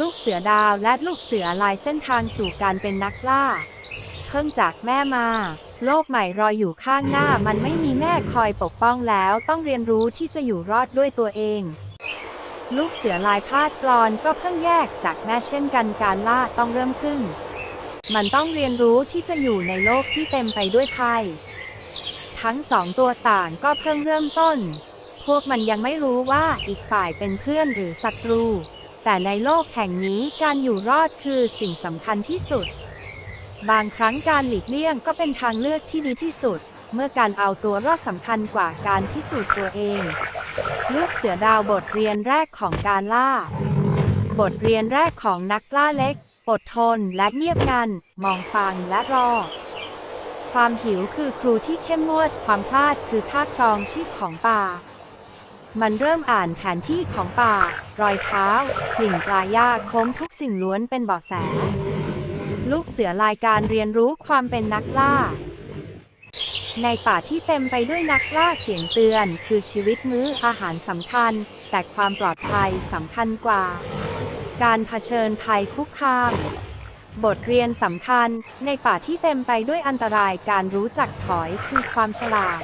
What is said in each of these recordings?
ลูกเสือดาวและลูกเสือลายเส้นทางสู่การเป็นนักล่า เพิ่งจากแม่มา โลกใหม่รออยู่ข้างหน้ามันไม่มีแม่คอยปกป้องแล้วต้องเรียนรู้ที่จะอยู่รอดด้วยตัวเอง ลูกเสือลายพาดกรอนก็เพิ่งแยกจากแม่เช่นกันการล่าต้องเริ่มขึ้น มันต้องเรียนรู้ที่จะอยู่ในโลกที่เต็มไปด้วยภัย ทั้งสองตัวต่างก็เพิ่งเริ่มต้น พวกมันยังไม่รู้ว่าอีกฝ่ายเป็นเพื่อนหรือศัตรู แต่ในโลกแห่งนี้การอยู่รอดคือสิ่งสำคัญที่สุด บางครั้งการหลีกเลี่ยงก็เป็นทางเลือกที่ดีที่สุด เมื่อการเอาตัวรอดสำคัญกว่าการพิสูจน์ตัวเอง ลูกเสือดาวบทเรียนแรกของการล่า บทเรียนแรกของนักล่าเล็ก อดทนและเงียบงัน มองฟังและรอ ความหิวคือครูที่เข้มงวด ความพลาดคือค่าครองชีพของป่า มันเริ่มอ่านแผนที่ของป่า รอยเท้ากลิ่นปลายาโค้งทุกสิ่งล้วนเป็นเบาะแส ลูกเสือลายการเรียนรู้ความเป็นนักล่า ในป่าที่เต็มไปด้วยนักล่าเสียงเตือน คือชีวิตมื้ออาหารสำคัญ แต่ความปลอดภัยสำคัญกว่า การเผชิญภัยคุกคามบทเรียนสำคัญในป่าที่เต็มไปด้วยอันตรายการรู้จักถอยคือความฉลาด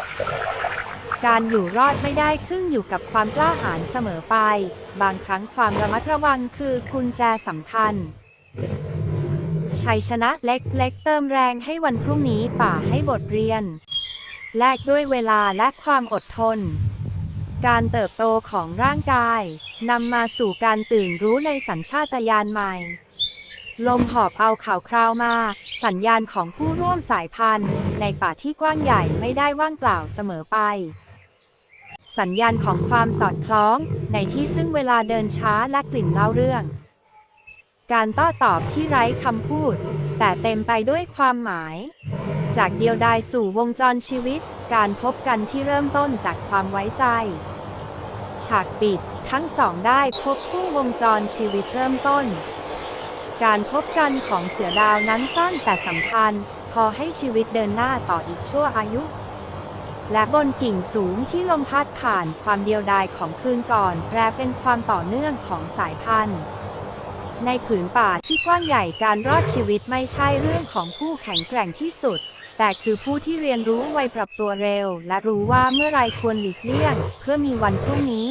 การอยู่รอดไม่ได้ขึ้นอยู่กับความกล้าหาญเสมอไป บางครั้งความระมัดระวังคือกุญแจสำคัญ ชัยชนะเล็กๆเติมแรงให้วันพรุ่งนี้ป่าให้บทเรียน แลกด้วยเวลาและความอดทน การเติบโตของร่างกายนำมาสู่การตื่นรู้ในสัญชาตญาณใหม่ ลมหอบเอาข่าวคราวมา สัญญาณของผู้ร่วมสายพันธุ์ ในป่าที่กว้างใหญ่ไม่ได้ว่างเปล่าเสมอไป สัญญาณของความสอดคล้องในที่ซึ่งเวลาเดินช้าและกลิ่นเล่าเรื่อง การโต้ตอบที่ไร้คำพูด แต่เต็มไปด้วยความหมาย จากเดียวดายสู่วงจรชีวิต การพบกันที่เริ่มต้นจากความไว้ใจ ฉากปิดทั้งสองได้พบคู่วงจรชีวิตเริ่มต้น การพบกันของเสือดาวนั้นสั้นแต่สำคัญ พอให้ชีวิตเดินหน้าต่ออีกชั่วอายุ และบนกิ่งสูงที่ลมพัดผ่านความเดียวดายของคืนก่อนแปลเป็นความต่อเนื่องของสายพันธุ์ ในผืนป่าที่กว้างใหญ่การรอดชีวิตไม่ใช่เรื่องของผู้แข็งแกร่งที่สุด แต่คือผู้ที่เรียนรู้ไวปรับตัวเร็ว และรู้ว่าเมื่อไรควรหลีกเลี่ยง เพื่อมีวันพรุ่งนี้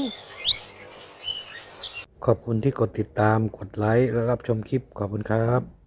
ขอบคุณที่กดติดตามกดไลค์และรับชมคลิปขอบคุณครับ